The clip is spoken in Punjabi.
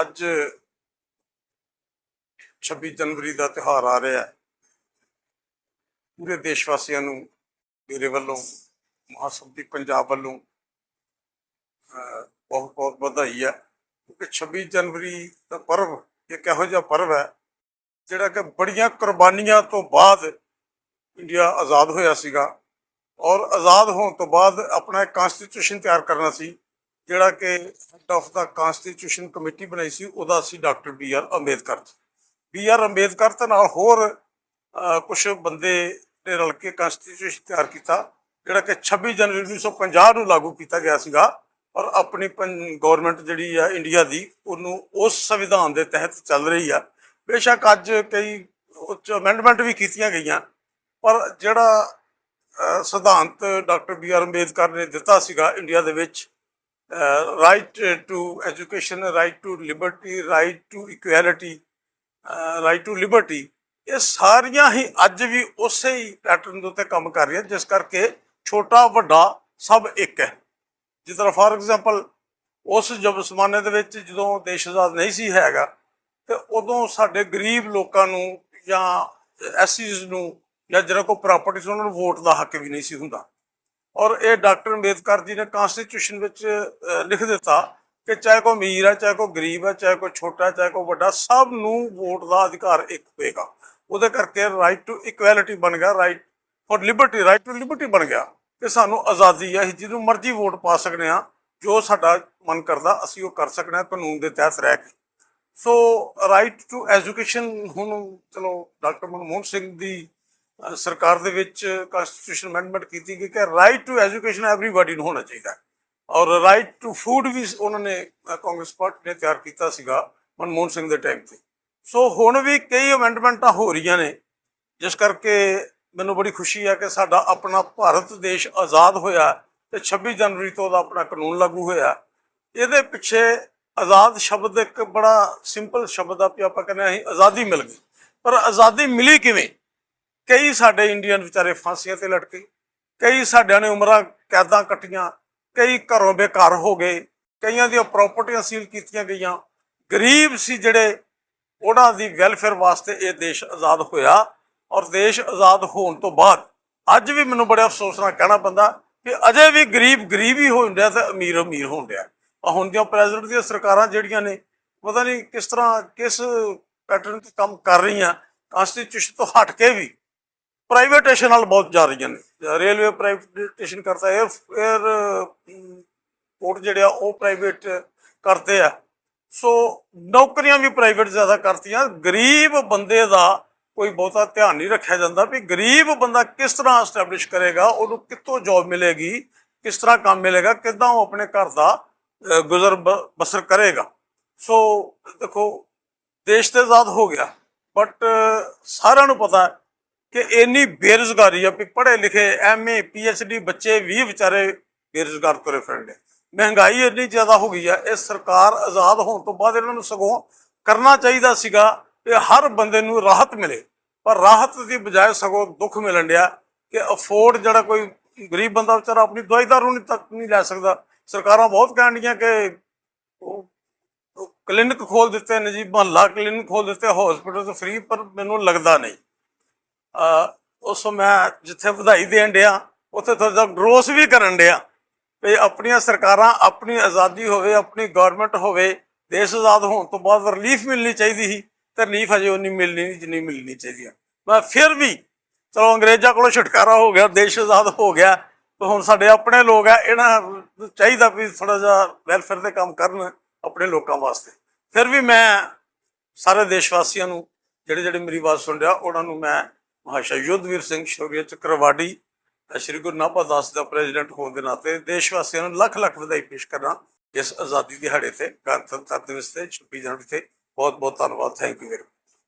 ਅੱਜ 26 ਜਨਵਰੀ ਦਾ ਤਿਉਹਾਰ ਆ ਰਿਹਾ ਹੈ। ਪੂਰੇ ਦੇਸ਼ ਵਾਸੀਆਂ ਨੂੰ ਮੇਰੇ ਵੱਲੋਂ ਮਹਾਸਭੀ ਪੰਜਾਬ ਵੱਲੋਂ ਬਹੁਤ ਬਹੁਤ ਵਧਾਈ ਹੈ ਕਿਉਂਕਿ 26 ਜਨਵਰੀ ਦਾ ਪਰਵ ਇੱਕ ਇਹੋ ਜਿਹਾ ਪਰਵ ਹੈ, ਜਿਹੜਾ ਕਿ ਬੜੀਆਂ ਕੁਰਬਾਨੀਆਂ ਤੋਂ ਬਾਅਦ ਇੰਡੀਆ ਆਜ਼ਾਦ ਹੋਇਆ ਸੀਗਾ ਔਰ ਆਜ਼ਾਦ ਹੋਣ ਤੋਂ ਬਾਅਦ ਆਪਣਾ ਇੱਕ ਕਨਸਟੀਟਿਊਸ਼ਨ ਤਿਆਰ ਕਰਨਾ ਸੀ। ਜਿਹੜਾ ਕਿ ਹੈਡ ਆਫ ਦਾ ਕਨਸਟੀਟਿਊਸ਼ਨ ਕਮੇਟੀ ਬਣਾਈ ਸੀ, ਉਹਦਾ ਸੀ doctor B R Ambedkar. B R Ambedkar ਤੇ ਨਾਲ ਹੋਰ ਕੁਝ ਬੰਦੇ ਨੇ ਰਲ ਕੇ ਕਨਸਟੀਟਿਊਸ਼ਨ ਤਿਆਰ ਕੀਤਾ, ਜਿਹੜਾ ਕਿ 26 ਜਨਵਰੀ 1950 ਨੂੰ ਲਾਗੂ ਕੀਤਾ ਗਿਆ ਸੀਗਾ ਔਰ ਆਪਣੀ ਗਵਰਨਮੈਂਟ ਜਿਹੜੀ ਆ ਇੰਡੀਆ ਦੀ, ਉਹਨੂੰ ਉਸ ਸੰਵਿਧਾਨ ਦੇ ਤਹਿਤ ਚੱਲ ਰਹੀ ਆ। ਬੇਸ਼ੱਕ ਅੱਜ ਕਈ ਉੱਚ ਅਮੈਂਡਮੈਂਟ ਵੀ ਕੀਤੀਆਂ ਗਈਆਂ, ਪਰ ਜਿਹੜਾ ਸਿਧਾਂਤ ਡਾਕਟਰ ਬੀ ਆਰ ਅੰਬੇਦਕਰ ਨੇ ਦਿੱਤਾ ਸੀਗਾ ਇੰਡੀਆ ਦੇ ਵਿੱਚ right to education right to liberty right to equality right to liberty ਇਹ ਸਾਰੀਆਂ ਹੀ ਅੱਜ ਵੀ ਉਸੇ ਹੀ ਪੈਟਰਨ ਦੇ ਉੱਤੇ ਕੰਮ ਕਰ ਰਹੀਆਂ, ਜਿਸ ਕਰਕੇ ਛੋਟਾ, ਵੱਡਾ ਸਭ ਇੱਕ ਹੈ। ਜਿਸ ਤਰ੍ਹਾਂ ਫਾਰ ਐਗਜ਼ਾਮਪਲ ਉਸ ਜਬ ਜ਼ਮਾਨੇ ਦੇ ਵਿੱਚ ਜਦੋਂ ਦੇਸ਼ ਆਜ਼ਾਦ ਨਹੀਂ ਸੀ ਹੈਗਾ, ਤੇ ਉਦੋਂ ਸਾਡੇ ਗਰੀਬ ਲੋਕਾਂ ਨੂੰ ਜਾਂ ਐਸਸੀਜ਼ ਨੂੰ ਜਾਂ ਜਿਹੜਾ ਕੋ ਪ੍ਰਾਪਰਟੀ ਸੀ, ਉਹਨਾਂ ਨੂੰ ਵੋਟ ਦਾ ਹੱਕ ਵੀ ਨਹੀਂ ਸੀ ਹੁੰਦਾ। ਔਰ ਇਹ ਡਾਕਟਰ ਅੰਬੇਦਕਰ ਜੀ ਨੇ ਕਨਸਟੀਟਿਊਸ਼ਨ ਵਿੱਚ ਲਿਖ ਦਿੱਤਾ ਕਿ ਚਾਹੇ ਕੋ ਅਮੀਰ ਹੈ ਚਾਹੇ ਕੋ ਗਰੀਬ ਹੈ ਚਾਹੇ ਕੋ ਛੋਟਾ, ਚਾਹੇ ਕੋ ਵੱਡਾ, ਸਭ ਨੂੰ ਵੋਟ ਦਾ ਅਧਿਕਾਰ ਇੱਕ ਹੋਏਗਾ ਉਹਦੇ ਕਰਕੇ ਰਾਈਟ ਟੂ ਇਕੁਐਲਿਟੀ ਬਣ ਗਿਆ right for liberty right to liberty ਬਣ ਗਿਆ ਕਿ ਸਾਨੂੰ ਆਜ਼ਾਦੀ ਹੈ ਅਸੀਂ ਜਿਹਨੂੰ ਮਰਜ਼ੀ ਵੋਟ ਪਾ ਸਕਦੇ ਹਾਂ, ਜੋ ਸਾਡਾ ਮਨ ਕਰਦਾ, ਅਸੀਂ ਉਹ ਕਰ ਸਕਦੇ ਹਾਂ ਕਾਨੂੰਨ ਦੇ ਤਹਿਤ ਰਹਿ ਕੇ। ਸੋ ਰਾਈਟ ਟੂ ਐਜੂਕੇਸ਼ਨ ਹੁਣ ਚਲੋ, ਡਾਕਟਰ ਮਨਮੋਹਨ ਸਿੰਘ ਦੀ ਸਰਕਾਰ ਦੇ ਵਿੱਚ ਕਨਸਟੀਟਿਊਸ਼ਨ ਅਮੈਂਡਮੈਂਟ ਕੀਤੀ ਗਈ ਕਿ ਰਾਈਟ ਟੂ ਐਜੂਕੇਸ਼ਨ ਐਵਰੀਬਾਡੀ ਨੂੰ ਹੋਣਾ ਚਾਹੀਦਾ ਔਰ ਰਾਈਟ ਟੂ ਫੂਡ ਵੀ ਉਹਨਾਂ ਨੇ ਕਾਂਗਰਸ ਪਾਰਟੀ ਨੇ ਤਿਆਰ ਕੀਤਾ ਸੀਗਾ ਮਨਮੋਹਨ ਸਿੰਘ ਦੇ ਟਾਈਮ ਤੇ। ਸੋ ਹੁਣ ਵੀ ਕਈ ਅਮੈਂਡਮੈਂਟਾਂ ਹੋ ਰਹੀਆਂ ਨੇ, ਜਿਸ ਕਰਕੇ ਮੈਨੂੰ ਬੜੀ ਖੁਸ਼ੀ ਹੈ ਕਿ ਸਾਡਾ ਆਪਣਾ ਭਾਰਤ ਦੇਸ਼ ਆਜ਼ਾਦ ਹੋਇਆ ਤੇ 26 ਜਨਵਰੀ ਤੋਂ ਉਹਦਾ ਆਪਣਾ ਕਾਨੂੰਨ ਲਾਗੂ ਹੋਇਆ ਇਹਦੇ ਪਿੱਛੇ ਆਜ਼ਾਦ ਸ਼ਬਦ ਇੱਕ ਬੜਾ ਸਿੰਪਲ ਸ਼ਬਦ ਆ ਵੀ ਆਪਾਂ ਕਹਿੰਦੇ ਹਾਂ ਅਸੀਂ ਆਜ਼ਾਦੀ ਮਿਲ ਗਈ। ਪਰ ਆਜ਼ਾਦੀ ਮਿਲੀ ਕਿਵੇਂ? ਕਈ ਸਾਡੇ ਇੰਡੀਅਨ ਵਿਚਾਰੇ ਫਾਂਸੀਆਂ ਤੇ ਲਟਕੇ, ਕਈ ਸਾਡਿਆਂ ਨੇ ਉਮਰਾਂ ਕੈਦਾਂ ਕੱਟੀਆਂ, ਕਈ ਘਰੋਂ ਬੇਘਰ ਹੋ ਗਏ, ਕਈਆਂ ਦੀਆਂ ਪ੍ਰਾਪਰਟੀਆਂ ਸੀਲ ਕੀਤੀਆਂ ਗਈਆਂ। ਗਰੀਬ ਸੀ ਜਿਹੜੇ ਉਹਨਾਂ ਦੀ ਵੈਲਫੇਅਰ ਵਾਸਤੇ ਇਹ ਦੇਸ਼ ਆਜ਼ਾਦ ਹੋਇਆ ਔਰ ਦੇਸ਼ ਆਜ਼ਾਦ ਹੋਣ ਤੋਂ ਬਾਅਦ ਅੱਜ ਵੀ ਮੈਨੂੰ ਬੜੇ ਅਫਸੋਸ ਨਾਲ ਕਹਿਣਾ ਪੈਂਦਾ ਕਿ ਅਜੇ ਵੀ ਗਰੀਬ ਗਰੀਬ ਹੀ ਹੋਣ ਡਿਆ ਤੇ ਅਮੀਰ ਅਮੀਰ ਹੋਣ ਡਿਆ ਹੁਣ ਦੀਆਂ ਪ੍ਰੈਜ਼ੀਡੈਂਟ ਦੀਆਂ ਸਰਕਾਰਾਂ ਜਿਹੜੀਆਂ ਨੇ, ਪਤਾ ਨਹੀਂ ਕਿਸ ਤਰ੍ਹਾਂ ਕਿਸ ਪੈਟਰਨ ਤੇ ਕੰਮ ਕਰ ਰਹੀਆਂ ਕਾਂਸਟੀਟਿਊਸ਼ਨ ਤੋਂ ਹਟ ਕੇ ਵੀ ਪ੍ਰਾਈਵੇਟੇਸ਼ਨ ਨਾਲ ਬਹੁਤ ਜਾ ਰਹੀਆਂ ਨੇ। ਰੇਲਵੇ ਪ੍ਰਾਈਵੇਟੇਸ਼ਨ ਕਰਤਾ 에ਅਰ 에ਅਰ ਪੋਰਟ ਜਿਹੜੇ ਆ, ਉਹ ਪ੍ਰਾਈਵੇਟ ਕਰਦੇ ਆ। ਸੋ ਨੌਕਰੀਆਂ ਵੀ ਪ੍ਰਾਈਵੇਟ ਜ਼ਿਆਦਾ ਕਰਤੀਆਂ। ਗਰੀਬ ਬੰਦੇ ਦਾ ਕੋਈ ਬਹੁਤਾ ਧਿਆਨ ਨਹੀਂ ਰੱਖਿਆ ਜਾਂਦਾ ਵੀ ਗਰੀਬ ਬੰਦਾ ਕਿਸ ਤਰ੍ਹਾਂ ਐਸਟੈਬਲਿਸ਼ ਕਰੇਗਾ, ਉਹਨੂੰ ਕਿੱਥੋਂ ਜੌਬ ਮਿਲੇਗੀ, ਕਿਸ ਤਰ੍ਹਾਂ ਕੰਮ ਮਿਲੇਗਾ, ਕਿੱਦਾਂ ਉਹ ਆਪਣੇ ਘਰ ਦਾ ਗੁਜ਼ਰ ਬ- ਬਸਰ ਕਰੇਗਾ। ਸੋ ਦੇਖੋ, ਦੇਸ਼ ਤੇ ਆਜ਼ਾਦ ਹੋ ਗਿਆ ਬਟ ਸਾਰਿਆਂ ਨੂੰ ਪਤਾ ਹੈ ਕਿ ਇੰਨੀ ਬੇਰੁਜ਼ਗਾਰੀ ਆ ਵੀ ਪੜ੍ਹੇ ਲਿਖੇ ਐਮਏ ਪੀਐਚਡੀ ਬੱਚੇ ਵੀ ਵਿਚਾਰੇ ਬੇਰੁਜ਼ਗਾਰ ਤੁਰੇ ਫਿਰਦੇ ਮਹਿੰਗਾਈ ਇੰਨੀ ਜ਼ਿਆਦਾ ਹੋ ਗਈ ਆ, ਇਹ ਸਰਕਾਰ ਆਜ਼ਾਦ ਹੋਣ ਤੋਂ ਬਾਅਦ ਇਹਨਾਂ ਨੂੰ ਸਗੋਂ ਕਰਨਾ ਚਾਹੀਦਾ ਸੀਗਾ ਕਿ ਹਰ ਬੰਦੇ ਨੂੰ ਰਾਹਤ ਮਿਲੇ। ਪਰ ਰਾਹਤ ਦੀ ਬਜਾਏ ਸਗੋਂ ਦੁੱਖ ਮਿਲਣ ਡਿਆ ਕਿ ਅਫੋਰਡ ਜਿਹੜਾ ਕੋਈ ਗਰੀਬ ਬੰਦਾ ਵਿਚਾਰਾ ਆਪਣੀ ਦਵਾਈ ਦਾਰੂ ਨਹੀਂ ਤੱਕ ਨਹੀਂ ਲੈ ਸਕਦਾ। ਸਰਕਾਰਾਂ ਬਹੁਤ ਕਹਿਣ ਡੀਆਂ ਕਿ ਉਹ ਕਲੀਨਿਕ ਖੋਲ ਦਿੱਤੇ ਨੇ ਜੀ ਮਹੱਲਾ ਕਲੀਨਿਕ ਖੋਲ ਦਿੱਤੇ ਹਸਪੀਟਲ ਤੋਂ ਫ੍ਰੀ ਪਰ ਮੈਨੂੰ ਲੱਗਦਾ ਨਹੀਂ। ਉਸ ਮੈਂ ਜਿੱਥੇ ਵਧਾਈ ਦੇਣ ਡਿਆ, ਉੱਥੇ ਥੋੜਾ ਗਰੋਸ ਵੀ ਕਰਨ ਡਿਆ ਵੀ ਆਪਣੀਆਂ ਸਰਕਾਰਾਂ ਆਪਣੀ ਆਜ਼ਾਦੀ ਹੋਵੇ, ਆਪਣੀ ਗਵਰਨਮੈਂਟ ਹੋਵੇ, ਦੇਸ਼ ਆਜ਼ਾਦ ਹੋਣ ਤੋਂ ਬਾਅਦ ਰਿਲੀਫ ਮਿਲਣੀ ਚਾਹੀਦੀ ਸੀ, ਤੇ ਰਿਲੀਫ ਹਜੇ ਉਨੀ ਮਿਲਣੀ ਜਿੰਨੀ ਮਿਲਣੀ ਚਾਹੀਦੀ ਆ। ਮੈਂ ਫਿਰ ਵੀ ਚਲੋ ਅੰਗਰੇਜ਼ਾਂ ਕੋਲੋਂ ਛੁਟਕਾਰਾ ਹੋ ਗਿਆ, ਦੇਸ਼ ਆਜ਼ਾਦ ਹੋ ਗਿਆ, ਤੇ ਹੁਣ ਸਾਡੇ ਆਪਣੇ ਲੋਕ ਆ, ਇਹਨਾਂ ਨੂੰ ਚਾਹੀਦਾ ਵੀ ਥੋੜਾ ਜਿਹਾ ਵੈਲਫੇਅਰ ਦੇ ਕੰਮ ਕਰਨ ਆਪਣੇ ਲੋਕਾਂ ਵਾਸਤੇ। ਫਿਰ ਵੀ ਮੈਂ ਸਾਰੇ ਦੇਸ਼ ਵਾਸੀਆਂ ਨੂੰ ਜਿਹੜੇ ਜਿਹੜੇ ਮੇਰੀ ਆਵਾਜ਼ ਸੁਣ ਰਿਹਾ, ਉਹਨਾਂ ਨੂੰ ਮੈਂ ਮਹਾਸ਼ਾ ਯੁੱਧਵੀਰ ਸਿੰਘ ਸ਼ੌਰੀਆ ਚੱਕਰਵਾੜੀ ਸ਼੍ਰੀ ਗੁਰੂ ਨਾਭਾ ਦਾਸ ਦਾ ਪ੍ਰੈਜ਼ੀਡੈਂਟ ਹੋਣ ਦੇ ਨਾਤੇ ਦੇਸ਼ ਵਾਸੀਆਂ ਨੂੰ ਲੱਖ ਲੱਖ ਵਧਾਈ ਪੇਸ਼ ਕਰਨਾ ਇਸ ਆਜ਼ਾਦੀ ਦਿਹਾੜੇ ਤੇ, ਗਣਤੰਤਰ ਦਿਵਸ ਤੇ 26 ਜਨਵਰੀ ਤੇ ਬਹੁਤ ਬਹੁਤ ਧੰਨਵਾਦ ਥੈਂਕ ਯੂ ਵੈਰੀ